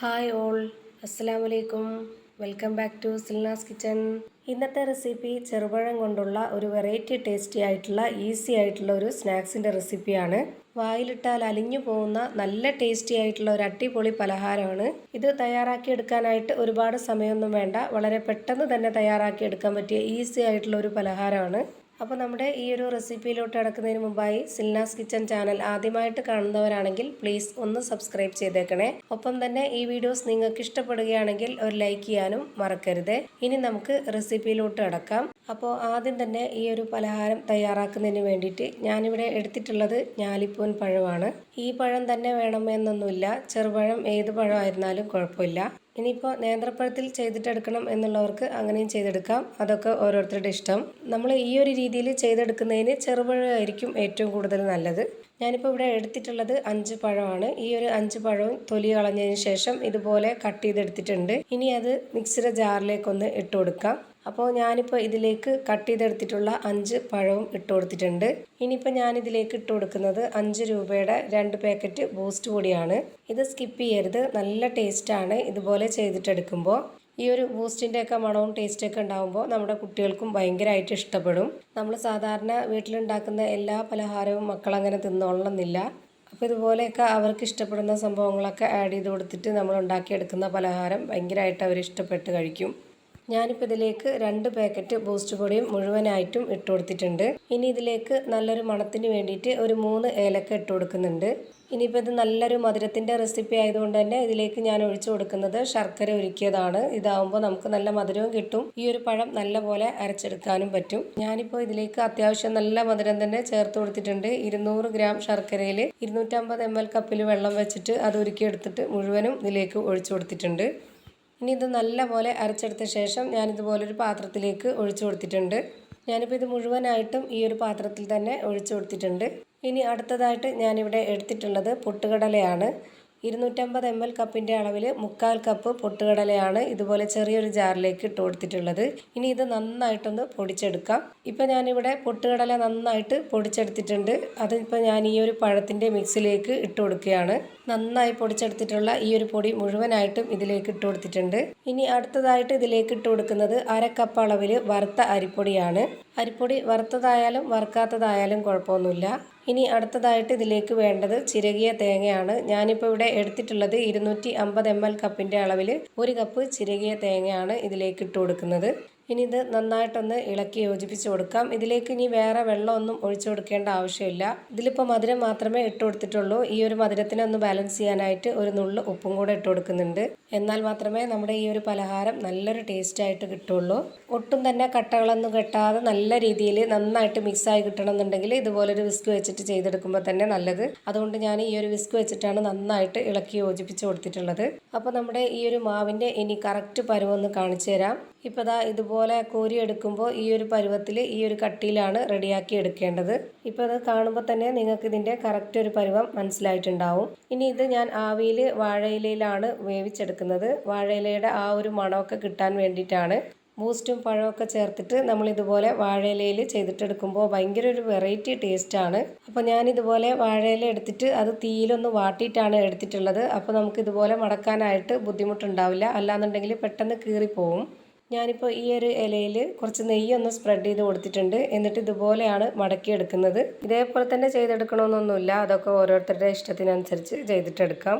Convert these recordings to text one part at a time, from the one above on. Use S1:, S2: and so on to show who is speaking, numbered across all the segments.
S1: Hi all അസ്സലാമു അലൈക്കും welcome back to Silnas kitchen ഇന്നത്തെ റെസിപ്പി ചെറുപഴം കൊണ്ടുള്ള ഒരു വെറൈറ്റി ടേസ്റ്റി ആയിട്ടുള്ള ഈസി ആയിട്ടുള്ള ഒരു സ്നാക്സിന്റെ റെസിപ്പിയാണ് വായിലിട്ടാൽ അലിഞ്ഞു പോകുന്ന നല്ല ടേസ്റ്റി ആയിട്ടുള്ള ഒരു അടിപൊളി പലഹാരമാണ്. ഇത് തയ്യാറാക്കി എടുക്കാനായിട്ട് ഒരുപാട് സമയമൊന്നും വേണ്ട. വളരെ പെട്ടെന്ന് തന്നെ തയ്യാറാക്കി എടുക്കാൻ പറ്റിയ ഈസി ആയിട്ടുള്ള ഒരു പലഹാരമാണ്. അപ്പോൾ നമ്മുടെ ഈ ഒരു റെസിപ്പിയിലോട്ട് കിടക്കുന്നതിന് മുമ്പായി സിൽനാസ് കിച്ചൺ ചാനൽ ആദ്യമായിട്ട് കാണുന്നവരാണെങ്കിൽ പ്ലീസ് ഒന്ന് സബ്സ്ക്രൈബ് ചെയ്തേക്കണേ. ഒപ്പം തന്നെ ഈ വീഡിയോസ് നിങ്ങൾക്ക് ഇഷ്ടപ്പെടുകയാണെങ്കിൽ ഒരു ലൈക്ക് ചെയ്യാനും മറക്കരുത്. ഇനി നമുക്ക് റെസിപ്പിയിലോട്ട് കിടക്കാം. അപ്പോൾ ആദ്യം തന്നെ ഈ ഒരു പലഹാരം തയ്യാറാക്കുന്നതിന് വേണ്ടിയിട്ട് ഞാനിവിടെ എടുത്തിട്ടുള്ളത് ഞാലിപ്പൂൻ പഴമാണ്. ഈ പഴം തന്നെ വേണമെന്നൊന്നുമില്ല ചെറുപഴം ഏത് പഴമായിരുന്നാലും കുഴപ്പമില്ല. ഇനിയിപ്പോൾ നേന്ത്രപ്പഴത്തിൽ ചെയ്തിട്ടെടുക്കണം എന്നുള്ളവർക്ക് അങ്ങനെയും ചെയ്തെടുക്കാം. അതൊക്കെ ഓരോരുത്തരുടെ ഇഷ്ടം. നമ്മൾ ഈ ഒരു രീതിയിൽ ചെയ്തെടുക്കുന്നതിന് ചെറുപഴമായിരിക്കും ഏറ്റവും കൂടുതൽ നല്ലത്. ഞാനിപ്പോൾ ഇവിടെ എടുത്തിട്ടുള്ളത് അഞ്ച് പഴമാണ്. ഈ ഒരു അഞ്ച് പഴവും തൊലി കളഞ്ഞതിന് ശേഷം ഇതുപോലെ കട്ട് ചെയ്തെടുത്തിട്ടുണ്ട്. ഇനി അത് മിക്സിയുടെ ജാറിലേക്കൊന്ന് ഇട്ട് കൊടുക്കാം. അപ്പോൾ ഞാനിപ്പോൾ ഇതിലേക്ക് കട്ട് ചെയ്തെടുത്തിട്ടുള്ള അഞ്ച് പഴവും ഇട്ട് കൊടുത്തിട്ടുണ്ട്. ഇനിയിപ്പോൾ ഞാനിതിലേക്ക് ഇട്ട് കൊടുക്കുന്നത് അഞ്ച് രൂപയുടെ രണ്ട് പാക്കറ്റ് ബൂസ്റ്റ് പൊടിയാണ്. ഇത് സ്കിപ്പ് ചെയ്യരുത്. നല്ല ടേസ്റ്റാണ് ഇതുപോലെ ചെയ്തിട്ടെടുക്കുമ്പോൾ ഈ ഒരു ബൂസ്റ്റിന്റെ ഒക്കെ മണവും ടേസ്റ്റൊക്കെ ഉണ്ടാകുമ്പോൾ നമ്മുടെ കുട്ടികൾക്കും ഭയങ്കരമായിട്ട് ഇഷ്ടപ്പെടും. നമ്മൾ സാധാരണ വീട്ടിലുണ്ടാക്കുന്ന എല്ലാ പലഹാരവും മക്കളങ്ങനെ തിന്നോളണമെന്നില്ല അപ്പോൾ ഇതുപോലെയൊക്കെ അവർക്ക് ഇഷ്ടപ്പെടുന്ന സംഭവങ്ങളൊക്കെ ആഡ് ചെയ്ത് കൊടുത്തിട്ട് നമ്മൾ ഉണ്ടാക്കിയെടുക്കുന്ന പലഹാരം ഭയങ്കരമായിട്ട് അവർ ഇഷ്ടപ്പെട്ട് കഴിക്കും. ഞാനിപ്പോൾ ഇതിലേക്ക് രണ്ട് പാക്കറ്റ് ബൂസ്റ്റ് പൊടിയും മുഴുവനായിട്ടും ഇട്ട് കൊടുത്തിട്ടുണ്ട്. ഇനി ഇതിലേക്ക് നല്ലൊരു മണത്തിന് വേണ്ടിയിട്ട് ഒരു മൂന്ന് ഏലക്ക ഇട്ട് കൊടുക്കുന്നുണ്ട്. ഇനിയിപ്പോൾ ഇത് നല്ലൊരു മധുരത്തിന്റെ റെസിപ്പി ആയതുകൊണ്ട് തന്നെ ഇതിലേക്ക് ഞാൻ ഒഴിച്ചു കൊടുക്കുന്നത് ശർക്കര ഒരുക്കിയതാണ് ഇതാവുമ്പോൾ നമുക്ക് നല്ല മധുരവും കിട്ടും. ഈ ഒരു പഴം നല്ല പോലെ അരച്ചെടുക്കാനും പറ്റും. ഞാനിപ്പോൾ ഇതിലേക്ക് അത്യാവശ്യം നല്ല മധുരം തന്നെ ചേർത്ത് കൊടുത്തിട്ടുണ്ട്. ഇരുന്നൂറ് ഗ്രാം ശർക്കരയിൽ ഇരുന്നൂറ്റമ്പത് എം എൽ കപ്പിൽ വെള്ളം വെച്ചിട്ട് അത് ഉരുക്കിയെടുത്തിട്ട് മുഴുവനും ഇതിലേക്ക് ഒഴിച്ചു കൊടുത്തിട്ടുണ്ട്. ഇനി ഇത് നല്ലപോലെ അരച്ചെടുത്ത ശേഷം ഞാനിതുപോലൊരു പാത്രത്തിലേക്ക് ഒഴിച്ചു കൊടുത്തിട്ടുണ്ട്. ഞാനിപ്പോൾ ഇത് മുഴുവനായിട്ടും ഈ ഒരു പാത്രത്തിൽ തന്നെ ഒഴിച്ചു കൊടുത്തിട്ടുണ്ട്. ഇനി അടുത്തതായിട്ട് ഞാനിവിടെ എടുത്തിട്ടുള്ളത് പൊട്ടുകടലയാണ്. ഇരുന്നൂറ്റമ്പത് എം എൽ കപ്പിന്റെ അളവിൽ മുക്കാൽ കപ്പ് പൊട്ടുകടലയാണ് ഇതുപോലെ ചെറിയൊരു ജാറിലേക്ക് ഇട്ട് കൊടുത്തിട്ടുള്ളത്. ഇനി ഇത് നന്നായിട്ടൊന്ന് പൊടിച്ചെടുക്കാം. ഇപ്പം ഞാനിവിടെ പൊട്ടുകടല നന്നായിട്ട് പൊടിച്ചെടുത്തിട്ടുണ്ട്. അതിപ്പോൾ ഞാൻ ഈ ഒരു പഴത്തിന്റെ മിക്സിലേക്ക് ഇട്ട് കൊടുക്കുകയാണ്. നന്നായി പൊടിച്ചെടുത്തിട്ടുള്ള ഈ ഒരു പൊടി മുഴുവനായിട്ടും ഇതിലേക്ക് ഇട്ട് കൊടുത്തിട്ടുണ്ട്. ഇനി അടുത്തതായിട്ട് ഇതിലേക്ക് ഇട്ട് കൊടുക്കുന്നത് അര കപ്പ് അളവിൽ വറുത്ത അരിപ്പൊടിയാണ്. അരിപ്പൊടി വറുത്തതായാലും വറുക്കാത്തതായാലും കുഴപ്പമൊന്നുമില്ല. ഇനി അടുത്തതായിട്ട് ഇതിലേക്ക് വേണ്ടത് ചിരകിയ തേങ്ങയാണ്. ഞാനിപ്പോൾ ഇവിടെ എടുത്തിട്ടുള്ളത് ഇരുന്നൂറ്റി അമ്പത് എം എൽ കപ്പിന്റെ അളവിൽ ഒരു കപ്പ് ചിരകിയ തേങ്ങയാണ് ഇതിലേക്ക് ഇട്ട് കൊടുക്കുന്നത്. ഇനി ഇത് നന്നായിട്ടൊന്ന് ഇളക്കി യോജിപ്പിച്ച് കൊടുക്കാം. ഇതിലേക്ക് ഇനി വേറെ വെള്ളമൊന്നും ഒഴിച്ചു കൊടുക്കേണ്ട ആവശ്യമില്ല. ഇതിലിപ്പോൾ മധുരം മാത്രമേ ഇട്ട് കൊടുത്തിട്ടുള്ളൂ. ഈ ഒരു മധുരത്തിനെ ഒന്ന് ബാലൻസ് ചെയ്യാനായിട്ട് ഒരു നുള്ളു ഉപ്പും കൂടെ ഇട്ട് കൊടുക്കുന്നുണ്ട്. എന്നാൽ മാത്രമേ നമ്മുടെ ഈ ഒരു പലഹാരം നല്ലൊരു ടേസ്റ്റ് ആയിട്ട് കിട്ടുള്ളൂ. ഒട്ടും തന്നെ കട്ടകളൊന്നും കെട്ടാതെ നല്ല രീതിയിൽ നന്നായിട്ട് മിക്സായി കിട്ടണമെന്നുണ്ടെങ്കിൽ ഇതുപോലൊരു വിസ്ക് വെച്ചിട്ട് ചെയ്തെടുക്കുമ്പോൾ തന്നെ നല്ലത്. അതുകൊണ്ട് ഞാൻ ഈ ഒരു വിസ്ക് വെച്ചിട്ടാണ് നന്നായിട്ട് ഇളക്കി യോജിപ്പിച്ച് കൊടുത്തിട്ടുള്ളത്. അപ്പോൾ നമ്മുടെ ഈ ഒരു മാവിന്റെ ഇനി കറക്റ്റ് പരുവൊന്ന് കാണിച്ചു തരാം. ഇപ്പോൾ ഇതാ ഇതുപോലെ കോരി എടുക്കുമ്പോൾ ഈ ഒരു പരുവത്തിൽ ഈ ഒരു കട്ടിയിലാണ് റെഡിയാക്കി എടുക്കേണ്ടത്. ഇപ്പോൾ അത് കാണുമ്പോൾ തന്നെ നിങ്ങൾക്ക് ഇതിന്റെ കറക്റ്റ് ഒരു പരുവം മനസ്സിലായിട്ടുണ്ടാവും. ഇനി ഇത് ഞാൻ ആവിയിൽ വാഴയിലയിലാണ് വേവിച്ചെടുക്കുന്നത്. വാഴയിലയുടെ ആ ഒരു മണമൊക്കെ കിട്ടാൻ വേണ്ടിയിട്ടാണ്. ബൂസ്റ്റും പഴമൊക്കെ ചേർത്തിട്ട് നമ്മൾ ഇതുപോലെ വാഴയിലയിൽ ചെയ്തിട്ടെടുക്കുമ്പോൾ ഭയങ്കര ഒരു വെറൈറ്റി ടേസ്റ്റാണ്. അപ്പോൾ ഞാൻ ഇതുപോലെ വാഴയില എടുത്തിട്ട് അത് തീയിലൊന്ന് വാട്ടിയിട്ടാണ് എടുത്തിട്ടുള്ളത്. അപ്പോൾ നമുക്ക് ഇതുപോലെ മടക്കാനായിട്ട് ബുദ്ധിമുട്ടുണ്ടാവില്ല. അല്ലാന്നുണ്ടെങ്കിൽ പെട്ടെന്ന് കീറിപ്പോവും. ഞാനിപ്പോൾ ഈ ഒരു ഇലയിൽ കുറച്ച് നെയ്യൊന്ന് സ്പ്രെഡ് ചെയ്ത് കൊടുത്തിട്ടുണ്ട്. എന്നിട്ട് ഇതുപോലെയാണ് മടക്കിയെടുക്കുന്നത് ഇതേപോലെ തന്നെ ചെയ്തെടുക്കണമെന്നൊന്നുമില്ല. അതൊക്കെ ഓരോരുത്തരുടെ ഇഷ്ടത്തിനനുസരിച്ച് ചെയ്തിട്ടെടുക്കാം.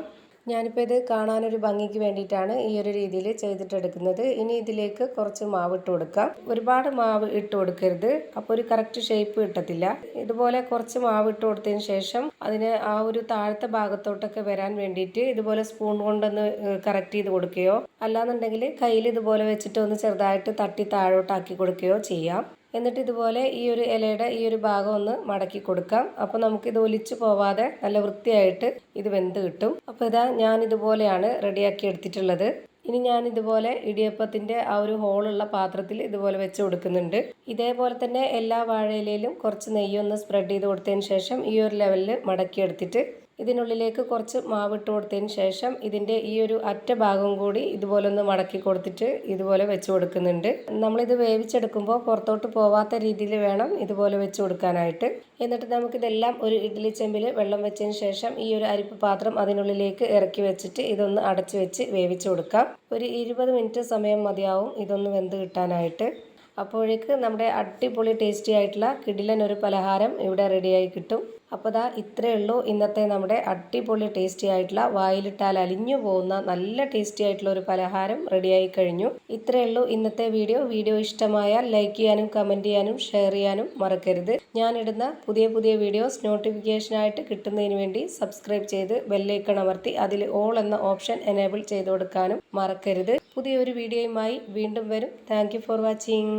S1: ഞാനിപ്പോൾ ഇത് കാണാനൊരു ഭംഗിക്ക് വേണ്ടിയിട്ടാണ് ഈ ഒരു രീതിയിൽ ചെയ്തിട്ടെടുക്കുന്നത്. ഇനി ഇതിലേക്ക് കുറച്ച് മാവ് ഇട്ട് കൊടുക്കാം. ഒരുപാട് മാവ് ഇട്ട് കൊടുക്കരുത്. അപ്പോൾ ഒരു കറക്റ്റ് ഷേപ്പ് കിട്ടത്തില്ല. ഇതുപോലെ കുറച്ച് മാവ് ഇട്ട് കൊടുത്തതിന് ശേഷം അതിന് ആ ഒരു താഴത്തെ ഭാഗത്തോട്ടൊക്കെ വരാൻ വേണ്ടിയിട്ട് ഇതുപോലെ സ്പൂൺ കൊണ്ടൊന്ന് കറക്റ്റ് ചെയ്ത് കൊടുക്കുകയോ അല്ലാന്നുണ്ടെങ്കിൽ കയ്യിൽ ഇതുപോലെ വെച്ചിട്ട് ഒന്ന് ചെറുതായിട്ട് തട്ടി താഴോട്ടാക്കി കൊടുക്കുകയോ ചെയ്യാം. എന്നിട്ട് ഇതുപോലെ ഈ ഒരു ഇലയുടെ ഈ ഒരു ഭാഗം ഒന്ന് മടക്കി കൊടുക്കാം. അപ്പോൾ നമുക്കിത് ഒലിച്ചു പോവാതെ നല്ല വൃത്തിയായിട്ട് ഇത് വെന്ത് കിട്ടും. അപ്പോൾ ഇതാ ഞാൻ ഇതുപോലെയാണ് റെഡിയാക്കി എടുത്തിട്ടുള്ളത്. ഇനി ഞാൻ ഇതുപോലെ ഇടിയപ്പത്തിന്റെ ആ ഒരു ഹോളുള്ള പാത്രത്തിൽ ഇതുപോലെ വെച്ച് കൊടുക്കുന്നുണ്ട്. ഇതേപോലെ തന്നെ എല്ലാ വാഴയിലയിലും കുറച്ച് നെയ്യൊന്ന് സ്പ്രെഡ് ചെയ്ത് കൊടുത്തതിന് ശേഷം ഈ ഒരു ലെവലിൽ മടക്കി എടുത്തിട്ട് ഇതിനുള്ളിലേക്ക് കുറച്ച് മാവിട്ട് കൊടുത്തതിന് ശേഷം ഇതിന്റെ ഈ ഒരു അറ്റ ഭാഗം കൂടി ഇതുപോലെ ഒന്ന് മടക്കി കൊടുത്തിട്ട് ഇതുപോലെ വെച്ച് കൊടുക്കുന്നുണ്ട്. നമ്മളിത് വേവിച്ചെടുക്കുമ്പോൾ പുറത്തോട്ട് പോവാത്ത രീതിയിൽ വേണം ഇതുപോലെ വെച്ച് കൊടുക്കാനായിട്ട്. എന്നിട്ട് നമുക്കിതെല്ലാം ഒരു ഇഡ്ഡലി ചെമ്പിൽ വെള്ളം വെച്ചതിന് ശേഷം ഈ ഒരു അരിപ്പ് പാത്രം അതിനുള്ളിലേക്ക് ഇറക്കി വെച്ചിട്ട് ഇതൊന്ന് അടച്ചു വെച്ച് വേവിച്ച് കൊടുക്കാം. ഒരു ഇരുപത് മിനിറ്റ് സമയം മതിയാവും ഇതൊന്ന് വെന്ത് കിട്ടാനായിട്ട്. അപ്പോഴേക്ക് നമ്മുടെ അടിപൊളി ടേസ്റ്റി ആയിട്ടുള്ള കിടിലൻ ഒരു പലഹാരം ഇവിടെ റെഡിയായി കിട്ടും. അപ്പോൾ ദാ ഇത്രയേ ഉള്ളൂ. ഇന്നത്തെ നമ്മുടെ അടിപൊളി ടേസ്റ്റി ആയിട്ടുള്ള വായിലിട്ടാൽ അലിഞ്ഞു പോകുന്ന നല്ല ടേസ്റ്റി ആയിട്ടുള്ള ഒരു പലഹാരം റെഡിയായി കഴിഞ്ഞു. ഇത്രയേ ഉള്ളൂ ഇന്നത്തെ വീഡിയോ വീഡിയോ ഇഷ്ടമായാൽ ലൈക്ക് ചെയ്യാനും കമന്റ് ചെയ്യാനും ഷെയർ ചെയ്യാനും മറക്കരുത്. ഞാനിടുന്ന പുതിയ പുതിയ വീഡിയോസ് നോട്ടിഫിക്കേഷനായിട്ട് കിട്ടുന്നതിന് വേണ്ടി സബ്സ്ക്രൈബ് ചെയ്ത് ബെല്ലൈക്കൺ അമർത്തി അതിൽ ഓൾ എന്ന ഓപ്ഷൻ എനേബിൾ ചെയ്ത് കൊടുക്കാനും മറക്കരുത്. പുതിയൊരു വീഡിയോയുമായി വീണ്ടും വരും. Thank for watching